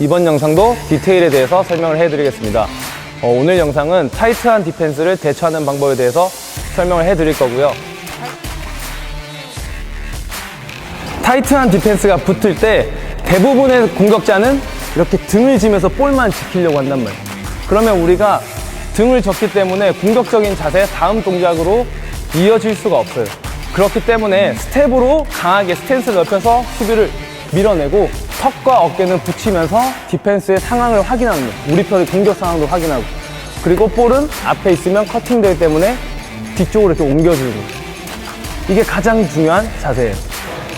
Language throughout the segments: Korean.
이번 영상도 디테일에 대해서 설명을 해드리겠습니다. 어, 오늘 영상은 타이트한 디펜스를 대처하는 방법에 대해서 설명을 해드릴 거고요. 타이트한 디펜스가 붙을 때 대부분의 공격자는 이렇게 등을 지면서 볼만 지키려고 한단 말이에요. 그러면 우리가 등을 졌기 때문에 공격적인 자세 다음 동작으로 이어질 수가 없어요. 그렇기 때문에 스텝으로 강하게 스탠스를 넓혀서 수비를 밀어내고 턱과 어깨는 붙이면서 디펜스의 상황을 확인하는 거예요. 우리 편의 공격 상황도 확인하고 그리고 볼은 앞에 있으면 커팅되기 때문에 뒤쪽으로 이렇게 거예요. 이게 가장 중요한 자세예요.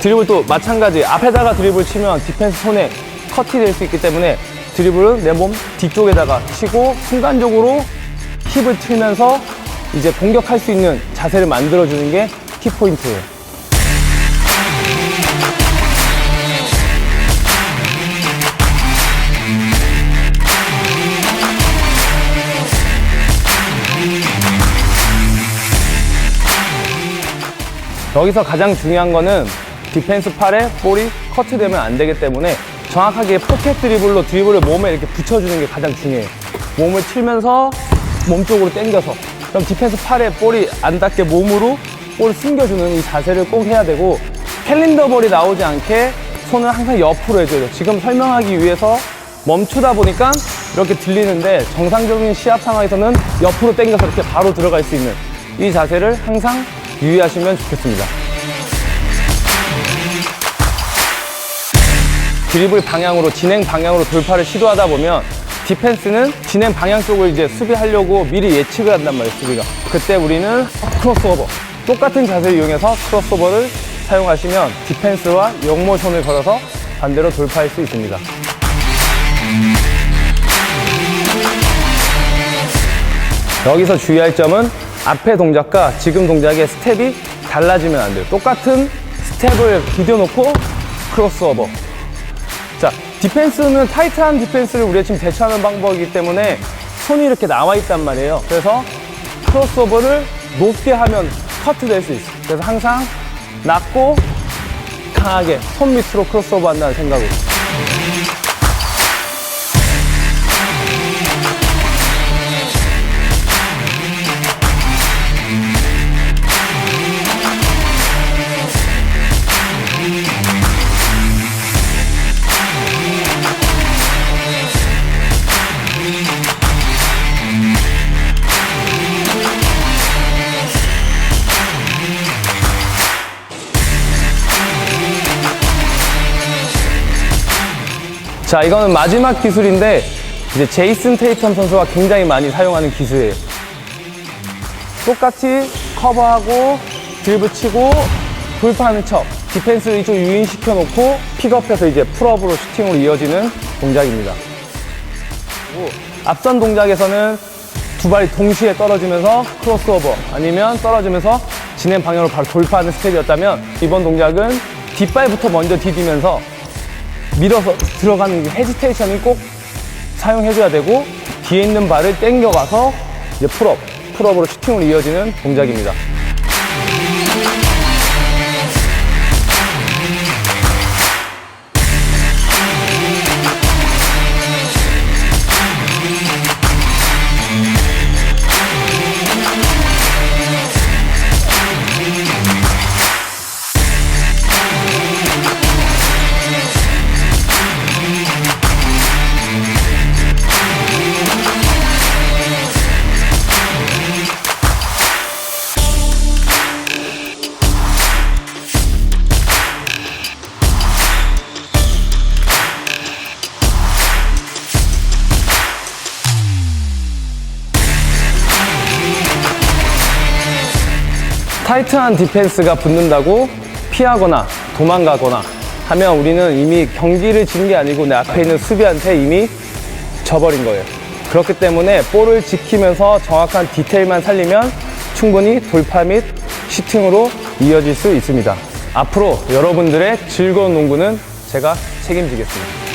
드리블도 마찬가지. 앞에다가 드리블 치면 디펜스 손에 커트 될수 있기 때문에 드리블은 내 몸 뒤쪽에다가 치고 순간적으로 힙을 틀면서 이제 공격할 수 있는 자세를 만들어주는 게 키포인트예요. 여기서 가장 중요한 거는 디펜스 팔에 볼이 커트되면 안 되기 때문에 정확하게 포켓 드리블로 드리블을 몸에 이렇게 붙여주는 게 가장 중요해요. 몸을 치면서 몸 쪽으로 당겨서 그럼 디펜스 팔에 볼이 안 닿게 몸으로 볼을 숨겨주는 이 자세를 꼭 해야 되고 캘린더 볼이 나오지 않게 손을 항상 옆으로 해줘야 돼요. 지금 설명하기 위해서 멈추다 보니까 이렇게 들리는데 정상적인 시합 상황에서는 옆으로 당겨서 이렇게 바로 들어갈 수 있는 이 자세를 항상 유의하시면 좋겠습니다. 드리블 방향으로 진행 방향으로 돌파를 시도하다 보면 디펜스는 진행 방향 쪽을 이제 수비하려고 미리 예측을 한단 말이에요 수비가 그때 우리는 크로스오버 똑같은 자세를 이용해서 크로스오버를 사용하시면 디펜스와 역모션을 걸어서 반대로 돌파할 수 있습니다 여기서 주의할 점은 앞의 동작과 지금 동작의 스텝이 달라지면 안 돼요 똑같은 스텝을 디뎌놓고 크로스오버 자, 디펜스는 타이트한 디펜스를 우리가 지금 대처하는 방법이기 때문에 손이 이렇게 나와 있단 말이에요. 그래서 크로스오버를 높게 하면 커트 될 수 있어요. 그래서 항상 낮고 강하게 손 밑으로 크로스오버 한다는 생각으로. 자, 이거는 마지막 기술인데 이제 제이슨 테이텀 선수가 굉장히 많이 사용하는 기술이에요. 똑같이 커버하고 드리블 치고 돌파하는 척 디펜스를 이쪽 유인시켜 놓고 픽업해서 이제 풀업으로 슈팅으로 이어지는 동작입니다. 앞선 동작에서는 두 발이 동시에 떨어지면서 크로스오버 아니면 떨어지면서 진행 방향으로 바로 돌파하는 스텝이었다면 이번 동작은 뒷발부터 먼저 디디면서 밀어서 들어가는 이 헤지테이션이 꼭 사용해줘야 되고 뒤에 있는 발을 당겨가서 이제 풀업, 풀업으로 슈팅으로 이어지는 동작입니다. 타이트한 디펜스가 붙는다고 피하거나 도망가거나 하면 우리는 이미 경기를 진 게 아니고 내 앞에 있는 수비한테 이미 져버린 거예요. 그렇기 때문에 볼을 지키면서 정확한 디테일만 살리면 충분히 돌파 및 슈팅으로 이어질 수 있습니다. 앞으로 여러분들의 즐거운 농구는 제가 책임지겠습니다.